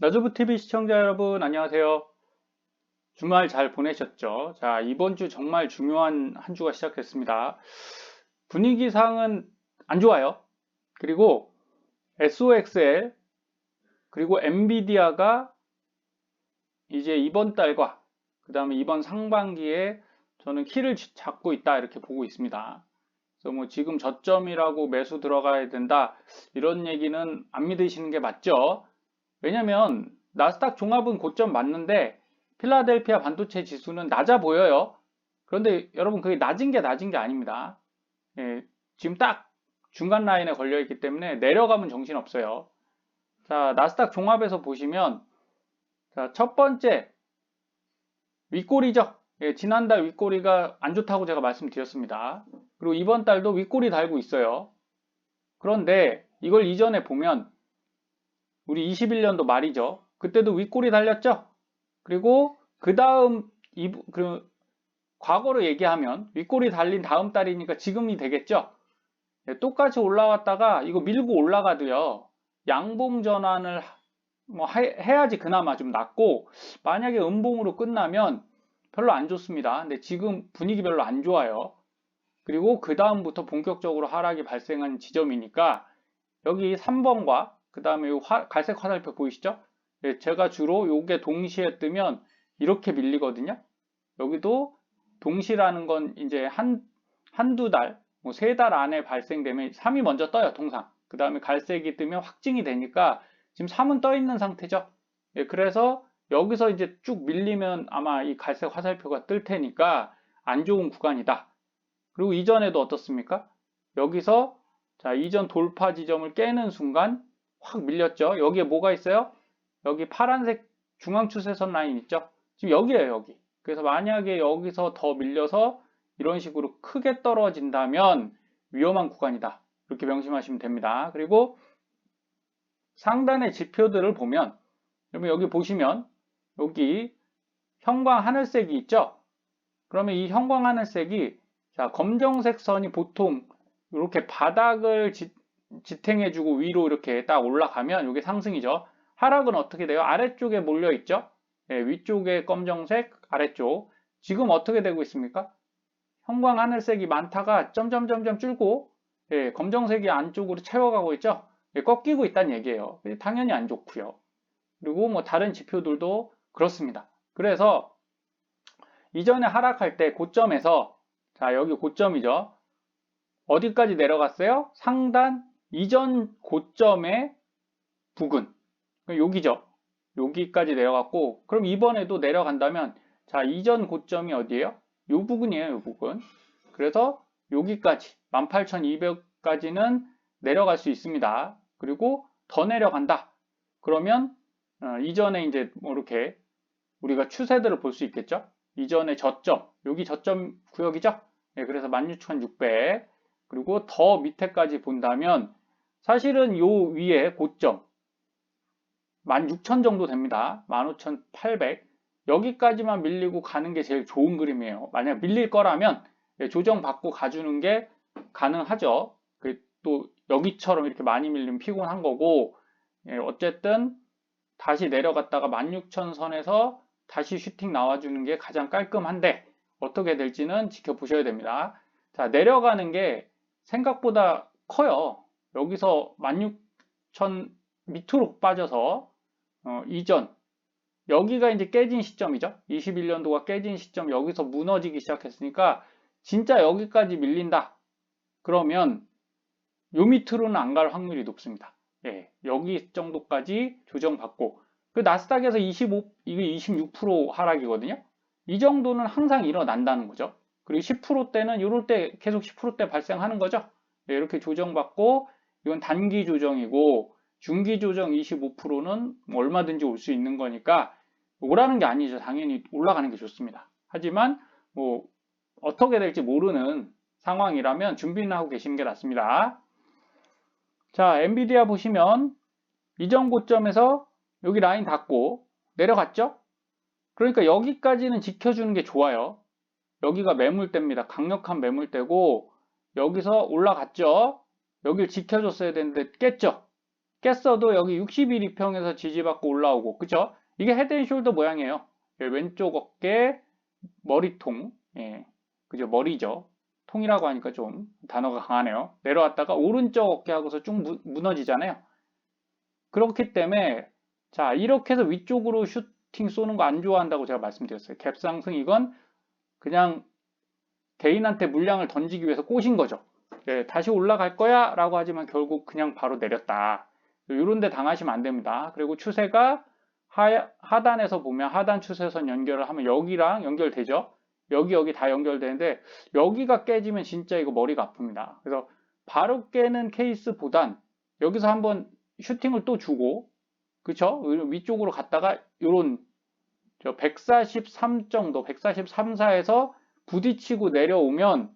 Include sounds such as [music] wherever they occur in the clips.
나주부TV 시청자 여러분 안녕하세요. 주말 잘 보내셨죠? 자, 이번 주 정말 중요한 한 주가 시작됐습니다. 분위기상은 안 좋아요. 그리고 SOXL 그리고 엔비디아가 이제 이번 달과 그 다음에 이번 상반기에 저는 키를 잡고 있다 이렇게 보고 있습니다. 그래서 뭐 지금 저점이라고 매수 들어가야 된다 이런 얘기는 안 믿으시는 게 맞죠? 왜냐면 나스닥 종합은 고점 맞는데 필라델피아 반도체 지수는 낮아 보여요. 그런데 여러분 그게 낮은 게 낮은 게 아닙니다. 예, 지금 딱 중간 라인에 걸려 있기 때문에 내려가면 정신 없어요. 자, 나스닥 종합에서 보시면 자, 첫 번째 윗꼬리죠. 예, 지난달 윗꼬리가 안 좋다고 제가 말씀드렸습니다. 그리고 이번 달도 윗꼬리 달고 있어요. 그런데 이걸 이전에 보면 우리 21년도 말이죠. 그때도 윗골이 달렸죠. 그리고 그 다음 그 과거로 얘기하면 윗골이 달린 다음 달이니까 지금이 되겠죠. 네, 똑같이 올라왔다가 이거 밀고 올라가도요. 양봉 전환을 뭐 해야지 그나마 좀 낫고 만약에 음봉으로 끝나면 별로 안 좋습니다. 근데 지금 분위기 별로 안 좋아요. 그리고 그 다음부터 본격적으로 하락이 발생한 지점이니까 여기 3번과 그 다음에 이 갈색 화살표 보이시죠? 예, 제가 주로 요게 동시에 뜨면 이렇게 밀리거든요. 여기도 동시라는 건 이제 한, 한두 달, 뭐 세 달 안에 발생되면 3이 먼저 떠요, 통상. 그 다음에 갈색이 뜨면 확증이 되니까 지금 3은 떠 있는 상태죠. 예, 그래서 여기서 이제 쭉 밀리면 아마 이 갈색 화살표가 뜰 테니까 안 좋은 구간이다. 그리고 이전에도 어떻습니까? 여기서 자, 이전 돌파 지점을 깨는 순간 확 밀렸죠. 여기에 뭐가 있어요? 여기 파란색 중앙 추세선 라인 있죠? 지금 여기에요, 여기. 그래서 만약에 여기서 더 밀려서 이런 식으로 크게 떨어진다면 위험한 구간이다. 이렇게 명심하시면 됩니다. 그리고 상단의 지표들을 보면 여러분 여기 보시면 여기 형광 하늘색이 있죠? 그러면 이 형광 하늘색이 자 검정색 선이 보통 이렇게 바닥을 지 탱해주고 위로 이렇게 딱 올라가면 이게 상승이죠. 하락은 어떻게 돼요? 아래쪽에 몰려 있죠. 네, 위쪽에 검정색, 아래쪽. 지금 어떻게 되고 있습니까? 형광 하늘색이 많다가 점점점점 줄고 예, 검정색이 안쪽으로 채워가고 있죠. 예, 꺾이고 있다는 얘기예요. 당연히 안 좋고요. 그리고 뭐 다른 지표들도 그렇습니다. 그래서 이전에 하락할 때 고점에서 자 여기 고점이죠. 어디까지 내려갔어요? 상단 이전 고점의 부근. 여기죠. 여기까지 내려갔고 그럼 이번에도 내려간다면 자 이전 고점이 어디예요? 요 부근이에요 요 부근. 그래서 여기까지 18,200까지는 내려갈 수 있습니다. 그리고 더 내려간다. 그러면 어, 이전에 이제 뭐 이렇게 우리가 추세들을 볼 수 있겠죠? 이전에 저점 여기 저점 구역이죠? 네, 그래서 16,600 그리고 더 밑에까지 본다면 사실은 요 위에 고점 16,000 정도 됩니다. 15,800 여기까지만 밀리고 가는 게 제일 좋은 그림이에요. 만약 밀릴 거라면 예, 조정받고 가주는 게 가능하죠. 그또 여기처럼 이렇게 많이 밀리면 피곤한 거고 예, 어쨌든 다시 내려갔다가 16,000 선에서 다시 슈팅 나와주는 게 가장 깔끔한데 어떻게 될지는 지켜보셔야 됩니다. 자 내려가는 게 생각보다 커요. 여기서 16,000 밑으로 빠져서 어, 이전 여기가 이제 깨진 시점이죠. 21년도가 깨진 시점 여기서 무너지기 시작했으니까 진짜 여기까지 밀린다. 그러면 요 밑으로는 안 갈 확률이 높습니다. 예, 여기 정도까지 조정받고 그 나스닥에서 25 이게 26% 하락이거든요. 이 정도는 항상 일어난다는 거죠. 그리고 10%대는 이럴 때 계속 10%대 발생하는 거죠. 예, 이렇게 조정받고 이건 단기 조정이고 중기 조정 25%는 뭐 얼마든지 올 수 있는 거니까 오라는 게 아니죠. 당연히 올라가는 게 좋습니다. 하지만 뭐 어떻게 될지 모르는 상황이라면 준비는 하고 계시는 게 낫습니다. 자, 엔비디아 보시면 이전 고점에서 여기 라인 닫고 내려갔죠? 그러니까 여기까지는 지켜주는 게 좋아요. 여기가 매물대입니다. 강력한 매물대고 여기서 올라갔죠? 여길 지켜줬어야 되는데 깼죠? 깼어도 여기 60일 이평에서 지지받고 올라오고 그쵸? 이게 헤드앤숄더 모양이에요. 예, 왼쪽 어깨 머리통 예, 그죠 머리죠. 통이라고 하니까 좀 단어가 강하네요. 내려왔다가 오른쪽 어깨하고서 쭉 무, 무너지잖아요. 그렇기 때문에 자 이렇게 해서 위쪽으로 슈팅 쏘는 거 안 좋아한다고 제가 말씀드렸어요. 갭상승 이건 그냥 개인한테 물량을 던지기 위해서 꼬신 거죠. 예, 다시 올라갈 거야 라고 하지만 결국 그냥 바로 내렸다. 이런 데 당하시면 안 됩니다. 그리고 추세가 하, 하단에서 보면 하단 추세선 연결을 하면 여기랑 연결되죠. 여기 여기 다 연결되는데 여기가 깨지면 진짜 이거 머리가 아픕니다. 그래서 바로 깨는 케이스보단 여기서 한번 슈팅을 또 주고 그쵸? 위쪽으로 갔다가 요런 143 정도 143, 4에서 부딪히고 내려오면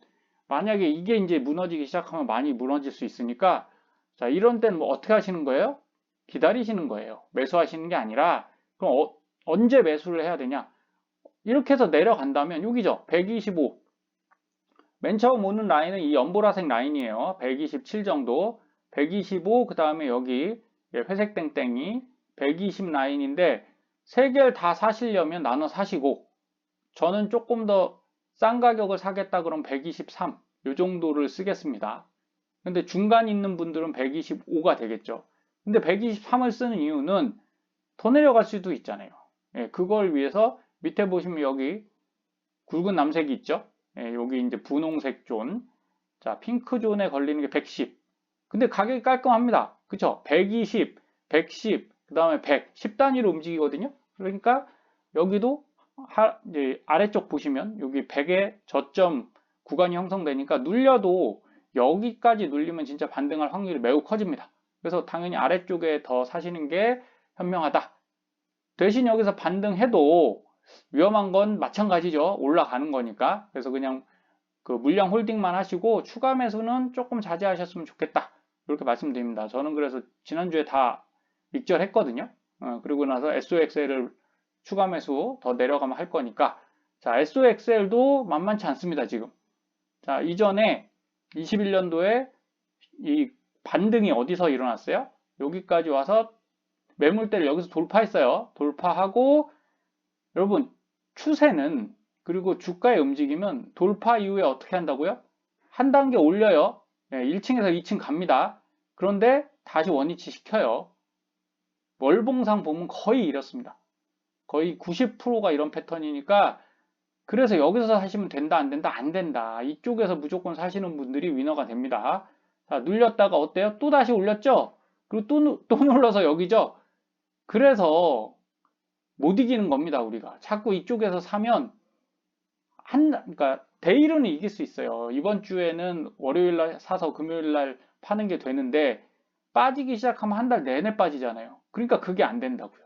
만약에 이게 이제 무너지기 시작하면 많이 무너질 수 있으니까 자 이런 때는 뭐 어떻게 하시는 거예요? 기다리시는 거예요. 매수하시는 게 아니라 그럼 어, 언제 매수를 해야 되냐? 이렇게 해서 내려간다면 여기죠. 125. 맨 처음 오는 라인은 이 연보라색 라인이에요. 127 정도. 125, 그 다음에 여기 예, 회색 땡땡이 120 라인인데 세 개를 다 사시려면 나눠 사시고 저는 조금 더 싼 가격을 사겠다 그럼 123. 이 정도를 쓰겠습니다. 근데 중간 있는 분들은 125가 되겠죠. 근데 123을 쓰는 이유는 더 내려갈 수도 있잖아요. 예, 그걸 위해서 밑에 보시면 여기 굵은 남색이 있죠. 예, 여기 이제 분홍색 존. 자, 핑크 존에 걸리는 게 110. 근데 가격이 깔끔합니다. 그쵸? 120, 110, 그 다음에 100, 10단위로 움직이거든요. 그러니까 여기도 하, 아래쪽 보시면 여기 100의 저점 구간이 형성되니까 눌려도 여기까지 눌리면 진짜 반등할 확률이 매우 커집니다. 그래서 당연히 아래쪽에 더 사시는 게 현명하다. 대신 여기서 반등해도 위험한 건 마찬가지죠. 올라가는 거니까. 그래서 그냥 그 물량 홀딩만 하시고 추가 매수는 조금 자제하셨으면 좋겠다. 이렇게 말씀드립니다. 저는 그래서 지난주에 다 익절했거든요. 어, 그리고 나서 SOXL을 추가 매수 더 내려가면 할 거니까. 자 SOXL도 만만치 않습니다 지금. 자 이전에 21년도에 이 반등이 어디서 일어났어요? 여기까지 와서 매물대를 여기서 돌파했어요. 돌파하고 여러분 추세는 그리고 주가의 움직임은 돌파 이후에 어떻게 한다고요? 한 단계 올려요. 네, 1층에서 2층 갑니다. 그런데 다시 원위치 시켜요. 월봉상 보면 거의 이렇습니다 거의 90%가 이런 패턴이니까 그래서 여기서 사시면 된다 안 된다? 안 된다. 이쪽에서 무조건 사시는 분들이 위너가 됩니다. 자 눌렸다가 어때요? 또 다시 올렸죠? 그리고 또, 또 눌러서 여기죠? 그래서 못 이기는 겁니다 우리가. 자꾸 이쪽에서 사면 한 그러니까 데일은 이길 수 있어요. 이번 주에는 월요일날 사서 금요일날 파는 게 되는데 빠지기 시작하면 한 달 내내 빠지잖아요. 그러니까 그게 안 된다고요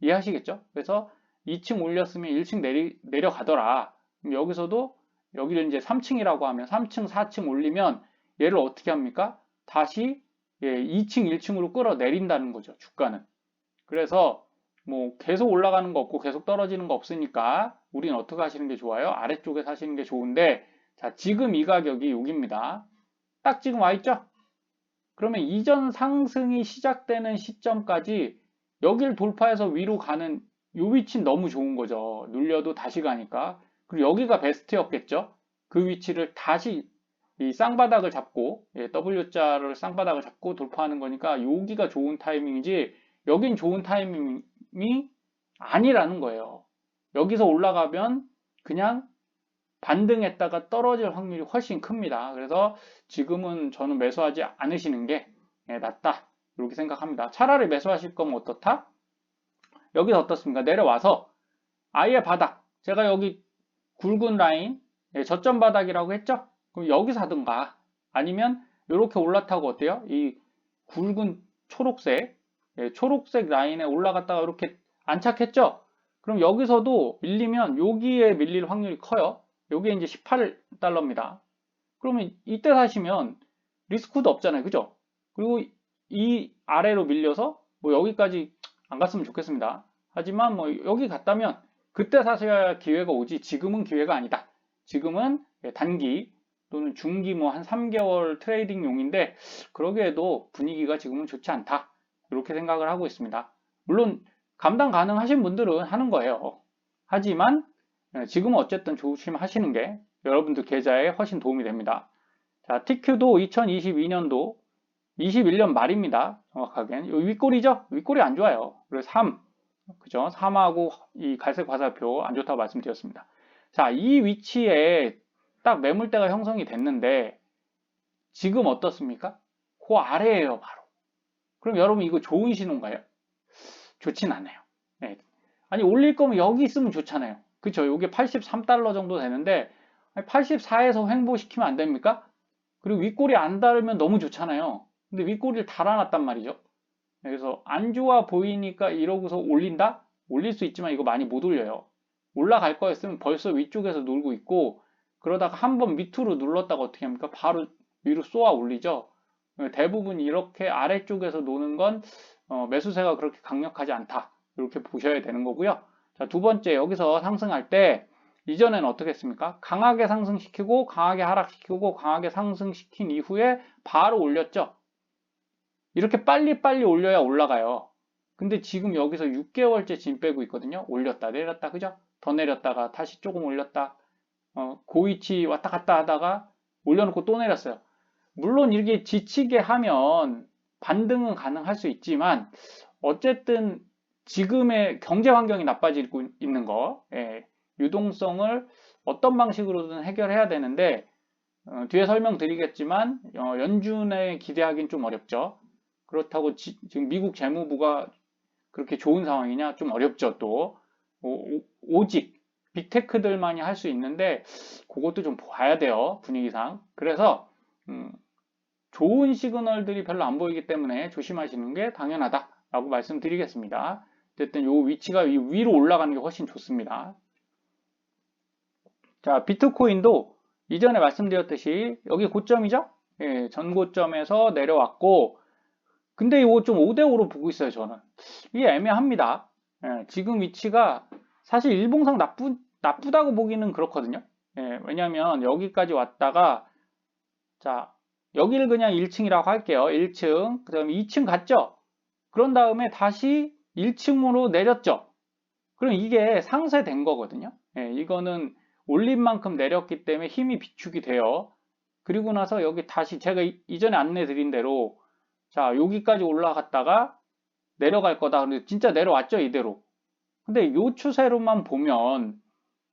이해하시겠죠? 그래서 2층 올렸으면 1층 내리, 내려가더라. 여기서도 여기를 이제 3층이라고 하면 3층, 4층 올리면 얘를 어떻게 합니까? 다시 예, 2층, 1층으로 끌어내린다는 거죠. 주가는. 그래서 뭐 계속 올라가는 거 없고 계속 떨어지는 거 없으니까 우리는 어떻게 하시는 게 좋아요? 아래쪽에 사시는 게 좋은데 자 지금 이 가격이 여기입니다. 딱 지금 와 있죠? 그러면 이전 상승이 시작되는 시점까지 여기를 돌파해서 위로 가는 이 위치는 너무 좋은 거죠. 눌려도 다시 가니까. 그리고 여기가 베스트였겠죠. 그 위치를 다시 이 쌍바닥을 잡고 예, W자를 쌍바닥을 잡고 돌파하는 거니까 여기가 좋은 타이밍이지 여긴 좋은 타이밍이 아니라는 거예요. 여기서 올라가면 그냥 반등했다가 떨어질 확률이 훨씬 큽니다. 그래서 지금은 저는 매수하지 않으시는 게 예, 낫다. 이렇게 생각합니다. 차라리 매수하실 거면 어떻다? 여기서 어떻습니까? 내려와서 아예 바닥. 제가 여기 굵은 라인, 예, 저점 바닥이라고 했죠? 그럼 여기서 하든가 아니면 이렇게 올라타고 어때요? 이 굵은 초록색, 예, 초록색 라인에 올라갔다가 이렇게 안착했죠? 그럼 여기서도 밀리면 여기에 밀릴 확률이 커요. 여기에 이제 18달러입니다. 그러면 이때 사시면 리스크도 없잖아요. 그죠? 그리고 이 아래로 밀려서 뭐 여기까지 안 갔으면 좋겠습니다. 하지만 뭐 여기 갔다면 그때 사셔야 기회가 오지 지금은 기회가 아니다. 지금은 단기 또는 중기 뭐 한 3개월 트레이딩용인데 그러기에도 분위기가 지금은 좋지 않다. 이렇게 생각을 하고 있습니다. 물론 감당 가능하신 분들은 하는 거예요. 하지만 예, 지금은 어쨌든 조심하시는 게 여러분들 계좌에 훨씬 도움이 됩니다. 자, TQ도 2022년도 21년 말입니다. 정확하게는. 이 윗골이죠? 윗골이 안 좋아요. 그래서 3. 그죠? 3하고 이 갈색 화살표 안 좋다고 말씀드렸습니다. 자, 이 위치에 딱 매물대가 형성이 됐는데 지금 어떻습니까? 그 아래에요, 바로. 그럼 여러분 이거 좋은 신호인가요? 좋진 않아요. 네. 아니 올릴 거면 여기 있으면 좋잖아요. 그쵸? 이게 83달러 정도 되는데 84에서 횡보시키면 안 됩니까? 그리고 윗골이 안 닳으면 너무 좋잖아요. 근데 윗골을 달아놨단 말이죠. 그래서 안 좋아 보이니까 이러고서 올린다? 올릴 수 있지만 이거 많이 못 올려요. 올라갈 거였으면 벌써 위쪽에서 놀고 있고 그러다가 한 번 밑으로 눌렀다가 어떻게 합니까? 바로 위로 쏘아 올리죠. 대부분 이렇게 아래쪽에서 노는 건 어, 매수세가 그렇게 강력하지 않다. 이렇게 보셔야 되는 거고요. 자, 두 번째 여기서 상승할 때 이전에는 어떻게 했습니까? 강하게 상승시키고 강하게 하락시키고 강하게 상승시킨 이후에 바로 올렸죠. 이렇게 빨리빨리 올려야 올라가요. 근데 지금 여기서 6개월째 진 빼고 있거든요. 올렸다 내렸다 그죠? 더 내렸다가 다시 조금 올렸다. 어, 고위치 왔다 갔다 하다가 올려놓고 또 내렸어요. 물론 이렇게 지치게 하면 반등은 가능할 수 있지만 어쨌든 지금의 경제 환경이 나빠지고 있는 거 예, 유동성을 어떤 방식으로든 해결해야 되는데 어, 뒤에 설명드리겠지만 어, 연준에 기대하기는 좀 어렵죠. 그렇다고 지, 금 미국 재무부가 그렇게 좋은 상황이냐 좀 어렵죠 또 오, 오 직 빅테크들만이 할 수 있는데 그것도 좀 봐야 돼요 분위기상 그래서 음, 좋은 시그널들이 별로 안 보이기 때문에 조심하시는 게 당연하다라고 말씀드리겠습니다. 어쨌든 이 위치가 위로 올라가는 게 훨씬 좋습니다. 자, 비트코인도 이전에 말씀드렸듯이 여기 고점이죠? 예, 전 고점에서 내려왔고 근데 이거 좀 5대5로 보고 있어요, 저는. 이게 애매합니다. 예, 지금 위치가 사실 일봉상 나쁘, 나쁘다고 보기는 그렇거든요. 예, 왜냐면 여기까지 왔다가 자, 여기를 그냥 1층이라고 할게요. 1층. 그 다음에 2층 갔죠? 그런 다음에 다시 1층으로 내렸죠? 그럼 이게 상쇄된 거거든요. 예, 이거는 올린 만큼 내렸기 때문에 힘이 비축이 돼요. 그리고 나서 여기 다시 제가 이전에 안내 드린 대로 자 여기까지 올라갔다가 내려갈 거다. 근데 진짜 내려왔죠 이대로. 근데 이 추세로만 보면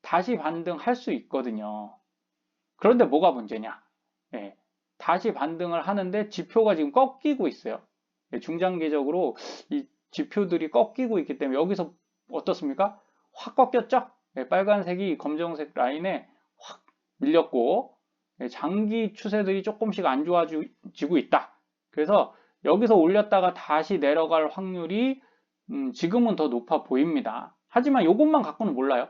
다시 반등할 수 있거든요. 그런데 뭐가 문제냐? 예, 다시 반등을 하는데 지표가 지금 꺾이고 있어요. 예, 중장기적으로 이 지표들이 꺾이고 있기 때문에 여기서 어떻습니까? 확 꺾였죠? 예, 빨간색이 검정색 라인에 확 밀렸고 예, 장기 추세들이 조금씩 안 좋아지고 있다. 그래서 여기서 올렸다가 다시 내려갈 확률이 음, 지금은 더 높아 보입니다. 하지만 이것만 갖고는 몰라요.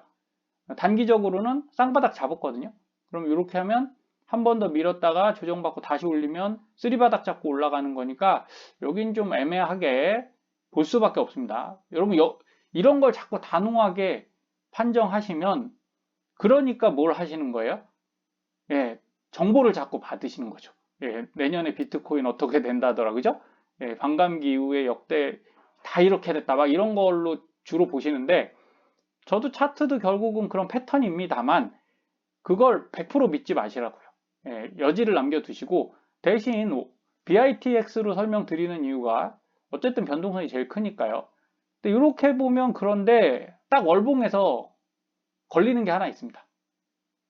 단기적으로는 쌍바닥 잡았거든요. 그럼 이렇게 하면 한 번 더 밀었다가 조정받고 다시 올리면 쓰리바닥 잡고 올라가는 거니까 여긴 좀 애매하게 볼 수밖에 없습니다. 여러분 여, 이런 걸 자꾸 단호하게 판정하시면 그러니까 뭘 하시는 거예요? 예, 정보를 자꾸 받으시는 거죠. 예, 내년에 비트코인 어떻게 된다더라 그죠? 예, 반감기 이후에 역대 다 이렇게 됐다 막 이런 걸로 주로 보시는데 저도 차트도 결국은 그런 패턴입니다만 그걸 100% 믿지 마시라고요. 예, 여지를 남겨두시고 대신 BITX로 설명드리는 이유가 어쨌든 변동성이 제일 크니까요. 근데 이렇게 보면 그런데 딱 월봉에서 걸리는 게 하나 있습니다.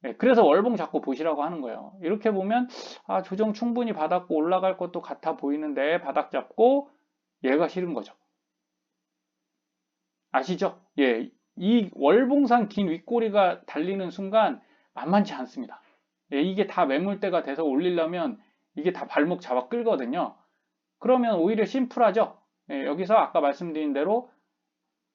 예, 그래서 월봉 잡고 보시라고 하는 거예요. 이렇게 보면 아 조정 충분히 받았고 올라갈 것도 같아 보이는데 바닥 잡고 얘가 싫은 거죠. 아시죠? 예, 이 월봉상 긴 윗꼬리가 달리는 순간 만만치 않습니다. 예, 이게 다 매물대가 돼서 올리려면 이게 다 발목 잡아 끌거든요. 그러면 오히려 심플하죠. 예, 여기서 아까 말씀드린 대로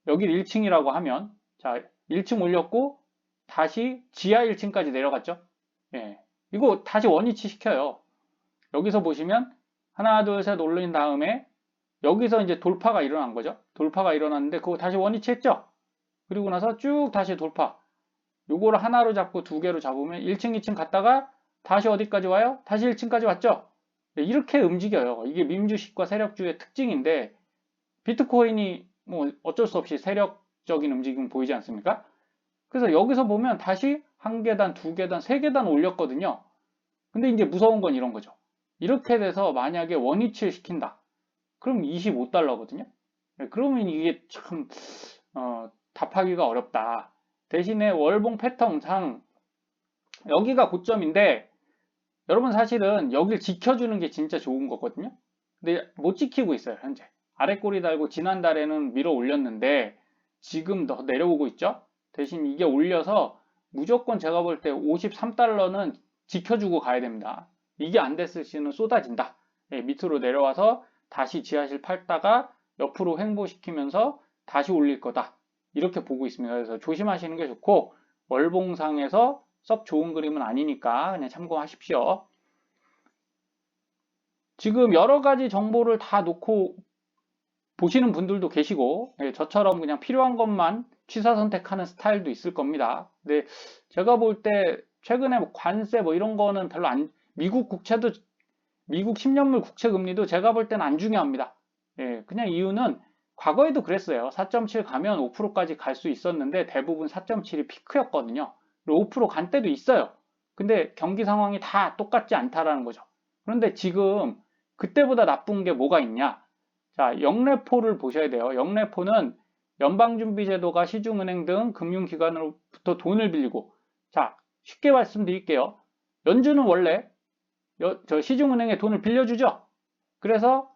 여기 1층이라고 하면 자 1층 올렸고 다시 지하 1층까지 내려갔죠. 예, 이거 다시 원위치 시켜요. 여기서 보시면 하나 둘 셋 올린 다음에 여기서 이제 돌파가 일어난 거죠. 돌파가 일어났는데 그거 다시 원위치 했죠. 그리고 나서 쭉 다시 돌파. 요거를 하나로 잡고 두 개로 잡으면 1층, 2층 갔다가 다시 어디까지 와요? 다시 1층까지 왔죠? 네, 이렇게 움직여요. 이게 민주식과 세력주의 특징인데 비트코인이 뭐 어쩔 수 없이 세력적인 움직임 보이지 않습니까? 그래서 여기서 보면 다시 한 계단, 두 계단, 세 계단 올렸거든요. 근데 이제 무서운 건 이런 거죠. 이렇게 돼서 만약에 원위치를 시킨다. 그럼 25달러거든요. 그러면 이게 참 어, 답하기가 어렵다. 대신에 월봉 패턴상 여기가 고점인데 여러분 사실은 여길 지켜주는 게 진짜 좋은 거거든요. 근데 못 지키고 있어요 현재. 아래 꼬리 달고 지난달에는 밀어 올렸는데 지금 더 내려오고 있죠. 대신 이게 올려서 무조건 제가 볼 때 53달러는 지켜주고 가야 됩니다. 이게 안 됐을 시는 쏟아진다. 예, 밑으로 내려와서 다시 지하실 팔다가 옆으로 횡보시키면서 다시 올릴 거다. 이렇게 보고 있습니다. 그래서 조심하시는 게 좋고 월봉상에서 썩 좋은 그림은 아니니까 그냥 참고하십시오. 지금 여러 가지 정보를 다 놓고 보시는 분들도 계시고 예, 저처럼 그냥 필요한 것만 취사 선택하는 스타일도 있을 겁니다. 근데 제가 볼 때 최근에 뭐 관세 뭐 이런 거는 별로 안 미국 국채도 미국 10년물 국채 금리도 제가 볼 때는 안 중요합니다. 예, 그냥 이유는 과거에도 그랬어요. 4.7 가면 5%까지 갈 수 있었는데 대부분 4.7이 피크였거든요. 5%간 때도 있어요. 근데 경기 상황이 다 똑같지 않다라는 거죠. 그런데 지금 그때보다 나쁜 게 뭐가 있냐? 자, 영래포를 보셔야 돼요. 영래포는 연방준비제도가 시중은행 등 금융기관으로부터 돈을 빌리고 자, 쉽게 말씀드릴게요. 연준은 원래 여, 저 시중은행에 돈을 빌려주죠. 그래서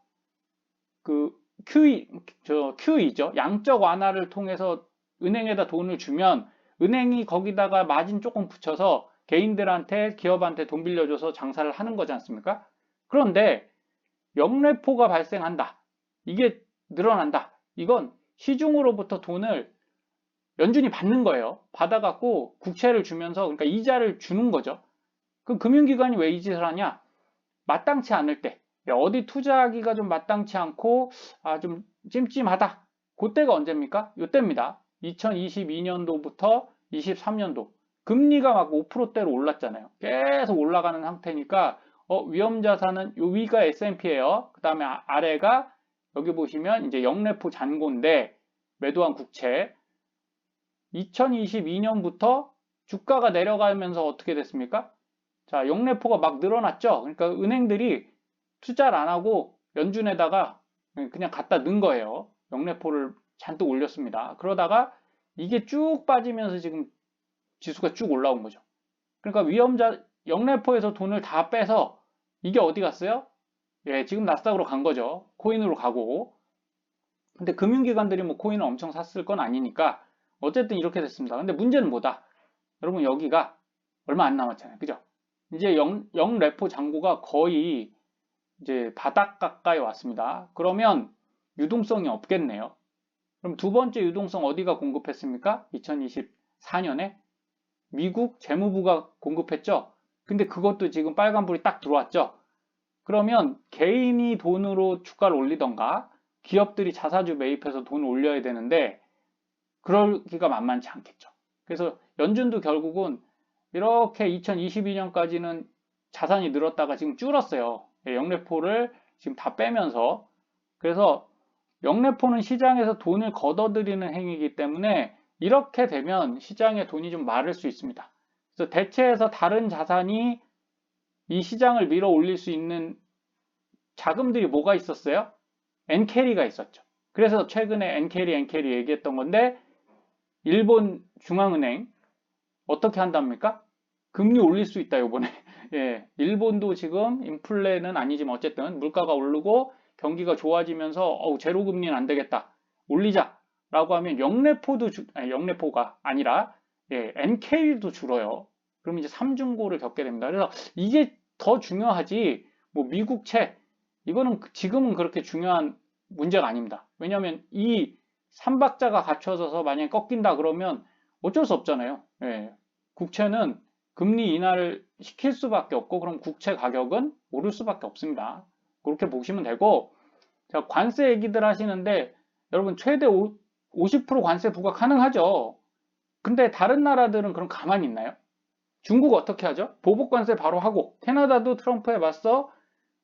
그 QE, 저 QE죠. 양적 완화를 통해서 은행에다 돈을 주면 은행이 거기다가 마진 조금 붙여서 개인들한테 기업한테 돈 빌려줘서 장사를 하는 거지 않습니까? 그런데 영래포가 발생한다. 이게 늘어난다. 이건 시중으로부터 돈을 연준이 받는 거예요. 받아갖고 국채를 주면서 그러니까 이자를 주는 거죠. 그 금융기관이 왜 이 짓을 하냐? 마땅치 않을 때 어디 투자하기가 좀 마땅치 않고 아 좀 찜찜하다. 그때가 언제입니까? 이때입니다. 2022년도부터 23년도 금리가 막 5%대로 올랐잖아요. 계속 올라가는 상태니까 어, 위험 자산은 요 위가 S&P예요. 그 다음에 아래가 여기 보시면 이제 영래포 잔고인데 매도한 국채 2022년부터 주가가 내려가면서 어떻게 됐습니까? 자, 영래포가 막 늘어났죠. 그러니까 은행들이 투자를 안 하고 연준에다가 그냥 갖다 넣은 거예요. 영래포를 잔뜩 올렸습니다. 그러다가 이게 쭉 빠지면서 지금 지수가 쭉 올라온 거죠. 그러니까 위험자 영래포에서 돈을 다 빼서 이게 어디 갔어요? 예, 지금 나스닥으로 간 거죠. 코인으로 가고. 근데 금융기관들이 뭐 코인을 엄청 샀을 건 아니니까 어쨌든 이렇게 됐습니다. 근데 문제는 뭐다? 여러분 여기가 얼마 안 남았잖아요. 그죠? 이제 영, 영 레포 잔고가 거의 이제 바닥 가까이 왔습니다. 그러면 유동성이 없겠네요. 그럼 두 번째 유동성 어디가 공급했습니까? 2024년에 미국 재무부가 공급했죠. 근데 그것도 지금 빨간불이 딱 들어왔죠. 그러면 개인이 돈으로 주가를 올리던가 기업들이 자사주 매입해서 돈을 올려야 되는데 그러기가 만만치 않겠죠. 그래서 연준도 결국은 이렇게 2022년까지는 자산이 늘었다가 지금 줄었어요. 예, 영래포를 지금 다 빼면서 그래서 영래포는 시장에서 돈을 걷어들이는 행위이기 때문에 이렇게 되면 시장에 돈이 좀 마를 수 있습니다. 그래서 대체해서 다른 자산이 이 시장을 밀어 올릴 수 있는 자금들이 뭐가 있었어요? 엔캐리가 있었죠. 그래서 최근에 엔캐리, 엔캐리 얘기했던 건데 일본 중앙은행 어떻게 한답니까? 금리 올릴 수 있다 요번에 [laughs] 예, 일본도 지금 인플레는 아니지만 어쨌든 물가가 오르고 경기가 좋아지면서 어우 제로 금리는 안 되겠다 올리자 라고 하면 영래포도 주, 아니, 영래포가 아니라 예, NK도 줄어요. 그럼 이제 삼중고를 겪게 됩니다. 그래서 이게 더 중요하지 뭐 미국채 이거는 지금은 그렇게 중요한 문제가 아닙니다. 왜냐하면 이 삼박자가 갖춰져서 만약에 꺾인다 그러면 어쩔 수 없잖아요. 예, 국채는 금리 인하를 시킬 수밖에 없고 그럼 국채 가격은 오를 수밖에 없습니다. 그렇게 보시면 되고 자, 관세 얘기들 하시는데 여러분 최대 50% 관세 부과 가능하죠. 근데 다른 나라들은 그럼 가만히 있나요? 중국 어떻게 하죠? 보복 관세 바로 하고 캐나다도 트럼프에 맞서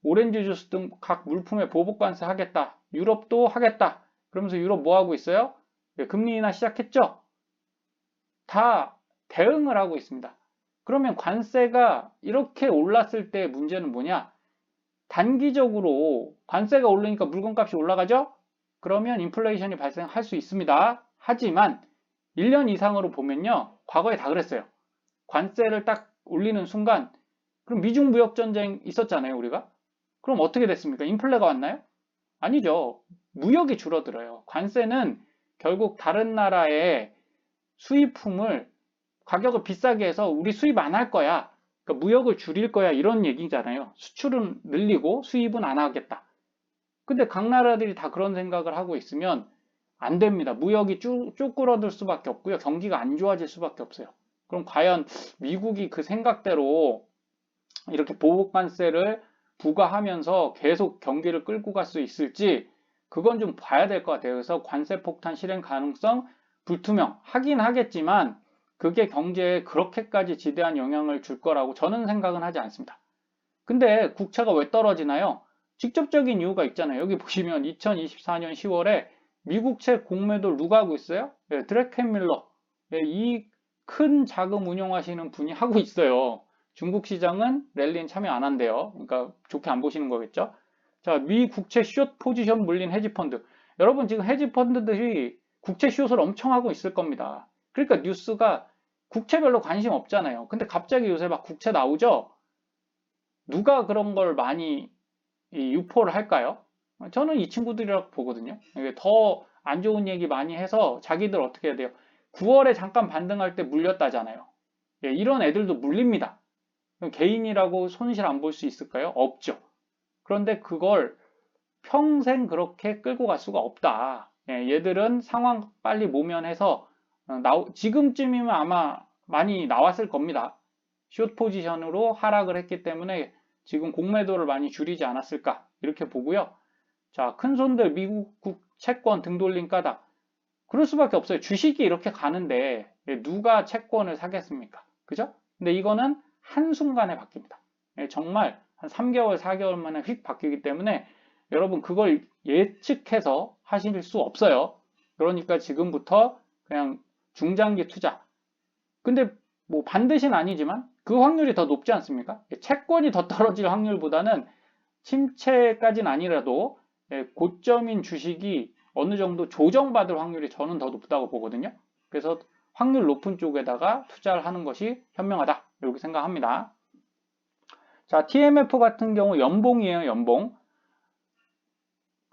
오렌지 주스 등 각 물품에 보복관세 하겠다. 유럽도 하겠다. 그러면서 유럽 뭐 하고 있어요? 예, 금리 인하 시작했죠? 다 대응을 하고 있습니다. 그러면 관세가 이렇게 올랐을 때 문제는 뭐냐? 단기적으로 관세가 오르니까 물건값이 올라가죠? 그러면 인플레이션이 발생할 수 있습니다. 하지만 1년 이상으로 보면요. 과거에 다 그랬어요. 관세를 딱 올리는 순간 그럼 미중 무역 전쟁 있었잖아요, 우리가. 그럼 어떻게 됐습니까? 인플레가 왔나요? 아니죠. 무역이 줄어들어요. 관세는 결국 다른 나라의 수입품을 가격을 비싸게 해서 우리 수입 안 할 거야. 그러니까 무역을 줄일 거야. 이런 얘기잖아요. 수출은 늘리고 수입은 안 하겠다. 근데 각 나라들이 다 그런 생각을 하고 있으면 안 됩니다. 무역이 쭉, 쭈그러들 수밖에 없고요. 경기가 안 좋아질 수밖에 없어요. 그럼 과연 미국이 그 생각대로 이렇게 보복관세를 부과하면서 계속 경기를 끌고 갈 수 있을지 그건 좀 봐야 될 것 같아요. 그래서 관세 폭탄 실행 가능성 불투명 하긴 하겠지만 그게 경제에 그렇게까지 지대한 영향을 줄 거라고 저는 생각은 하지 않습니다. 근데 국채가 왜 떨어지나요? 직접적인 이유가 있잖아요. 여기 보시면 2024년 10월에 미국채 공매도를 누가 하고 있어요? 네, 드래켄밀러. 네, 이큰 자금 운용하시는 분이 하고 있어요. 중국 시장은 랠리는 참여 안 한대요. 그러니까 좋게 안 보시는 거겠죠? 자, 미 국채 숏 포지션 물린 헤지펀드. 여러분 지금 헤지펀드들이 국채 숏을 엄청 하고 있을 겁니다. 그러니까 뉴스가 국채별로 관심 없잖아요. 근데 갑자기 요새 막 국채 나오죠? 누가 그런 걸 많이 유포를 할까요? 저는 이 친구들이라고 보거든요. 더 안 좋은 얘기 많이 해서 자기들 어떻게 해야 돼요? 9월에 잠깐 반등할 때 물렸다잖아요. 예, 이런 애들도 물립니다. 개인이라고 손실 안 볼 수 있을까요? 없죠. 그런데 그걸 평생 그렇게 끌고 갈 수가 없다. 예, 얘들은 상황 빨리 모면해서 어, 지금쯤이면 아마 많이 나왔을 겁니다. 숏 포지션으로 하락을 했기 때문에 지금 공매도를 많이 줄이지 않았을까 이렇게 보고요. 자, 큰 손들 미국 국 채권 등 돌린 까닭. 그럴 수밖에 없어요. 주식이 이렇게 가는데 누가 채권을 사겠습니까? 그죠? 근데 이거는 한순간에 바뀝니다. 예, 정말 한 3개월, 4개월 만에 휙 바뀌기 때문에 여러분 그걸 예측해서 하실 수 없어요. 그러니까 지금부터 그냥 중장기 투자. 근데 뭐 반드시는 아니지만 그 확률이 더 높지 않습니까? 채권이 더 떨어질 확률보다는 침체까지는 아니라도 예, 고점인 주식이 어느 정도 조정받을 확률이 저는 더 높다고 보거든요. 그래서 확률 높은 쪽에다가 투자를 하는 것이 현명하다. 이렇게 생각합니다. 자, TMF 같은 경우 연봉이에요, 연봉.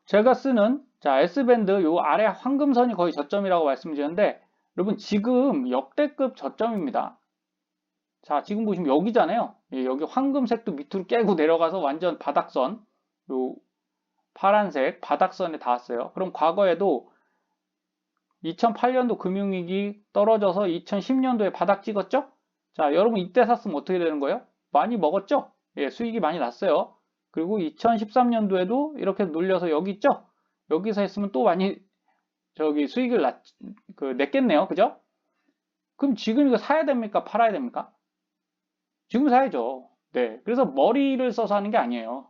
제가 쓰는 자, S밴드 요 아래 황금선이 거의 저점이라고 말씀드렸는데 여러분 지금 역대급 저점입니다. 자, 지금 보시면 여기잖아요. 예, 여기 황금색도 밑으로 깨고 내려가서 완전 바닥선 요 파란색 바닥선에 닿았어요. 그럼 과거에도 2008년도 금융위기 떨어져서 2010년도에 바닥 찍었죠? 자, 여러분 이때 샀으면 어떻게 되는 거예요? 많이 먹었죠? 예, 수익이 많이 났어요. 그리고 2013년도에도 이렇게 눌려서 여기 있죠? 여기서 했으면 또 많이 저기 수익을 냈, 그, 냈겠네요. 그죠? 그럼 지금 이거 사야 됩니까? 팔아야 됩니까? 지금 사야죠. 네. 그래서 머리를 써서 하는 게 아니에요.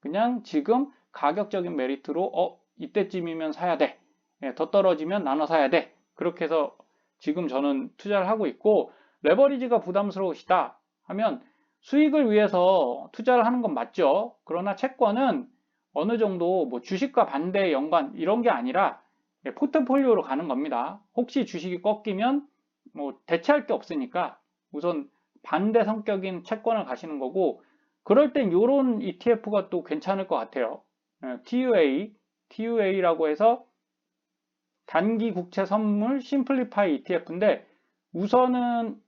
그냥 지금 가격적인 메리트로 어 이때쯤이면 사야 돼. 예, 더 떨어지면 나눠 사야 돼. 그렇게 해서 지금 저는 투자를 하고 있고 레버리지가 부담스러우시다 하면 수익을 위해서 투자를 하는 건 맞죠. 그러나 채권은 어느 정도 뭐 주식과 반대 연관 이런 게 아니라 예, 포트폴리오로 가는 겁니다. 혹시 주식이 꺾이면 뭐 대체할 게 없으니까 우선 반대 성격인 채권을 가시는 거고 그럴 땐 이런 ETF가 또 괜찮을 것 같아요. TUA, 예, TUA라고 해서 단기 국채 선물 심플리파이 ETF인데 우선은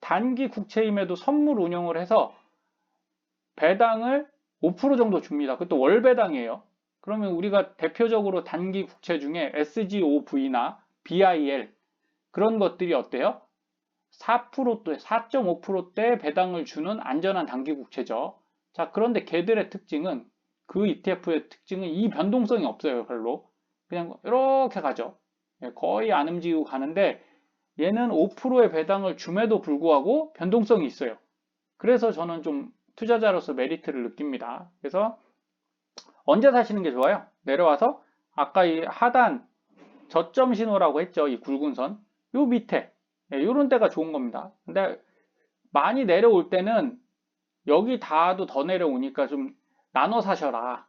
단기 국채임에도 선물 운영을 해서 배당을 5% 정도 줍니다. 그것도 월 배당이에요. 그러면 우리가 대표적으로 단기 국채 중에 SGOV나 BIL 그런 것들이 어때요? 4%대, 4.5%대 배당을 주는 안전한 단기 국채죠. 자, 그런데 걔들의 특징은 그 ETF의 특징은 이 변동성이 없어요, 별로. 그냥 이렇게 가죠. 예, 거의 안 움직이고 가는데 얘는 5%의 배당을 줌에도 불구하고 변동성이 있어요. 그래서 저는 좀 투자자로서 메리트를 느낍니다. 그래서 언제 사시는 게 좋아요? 내려와서 아까 이 하단 저점 신호라고 했죠. 이 굵은 선. 요 밑에 이런 때가 좋은 겁니다. 근데 많이 내려올 때는 여기 닿아도 더 내려오니까 좀 나눠 사셔라.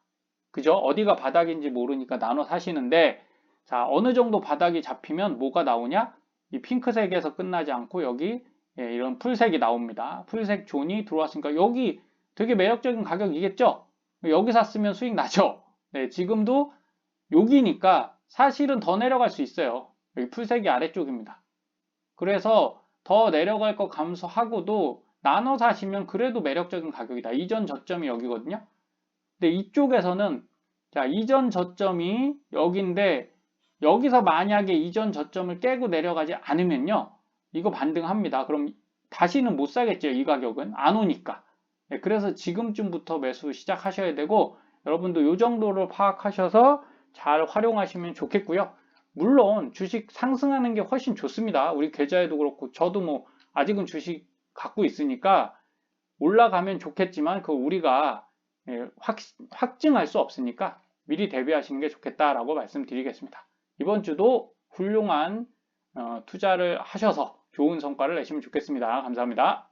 그죠? 어디가 바닥인지 모르니까 나눠 사시는데 자 어느 정도 바닥이 잡히면 뭐가 나오냐? 이 핑크색에서 끝나지 않고 여기 예, 이런 풀색이 나옵니다. 풀색 존이 들어왔으니까 여기 되게 매력적인 가격이겠죠? 여기 샀으면 수익 나죠? 네, 지금도 여기니까 사실은 더 내려갈 수 있어요. 여기 풀색이 아래쪽입니다. 그래서 더 내려갈 거 감소하고도 나눠 사시면 그래도 매력적인 가격이다. 이전 저점이 여기거든요. 근데 이쪽에서는 자 이전 저점이 여기인데 여기서 만약에 이전 저점을 깨고 내려가지 않으면요. 이거 반등합니다. 그럼 다시는 못 사겠죠. 이 가격은 안 오니까. 네, 그래서 지금쯤부터 매수 시작하셔야 되고 여러분도 이 정도로 파악하셔서 잘 활용하시면 좋겠고요. 물론 주식 상승하는 게 훨씬 좋습니다. 우리 계좌에도 그렇고 저도 뭐 아직은 주식 갖고 있으니까 올라가면 좋겠지만 그 우리가 예, 확, 확증할 수 없으니까 미리 대비하시는 게 좋겠다라고 말씀드리겠습니다. 이번 주도 훌륭한 어, 투자를 하셔서 좋은 성과를 내시면 좋겠습니다. 감사합니다.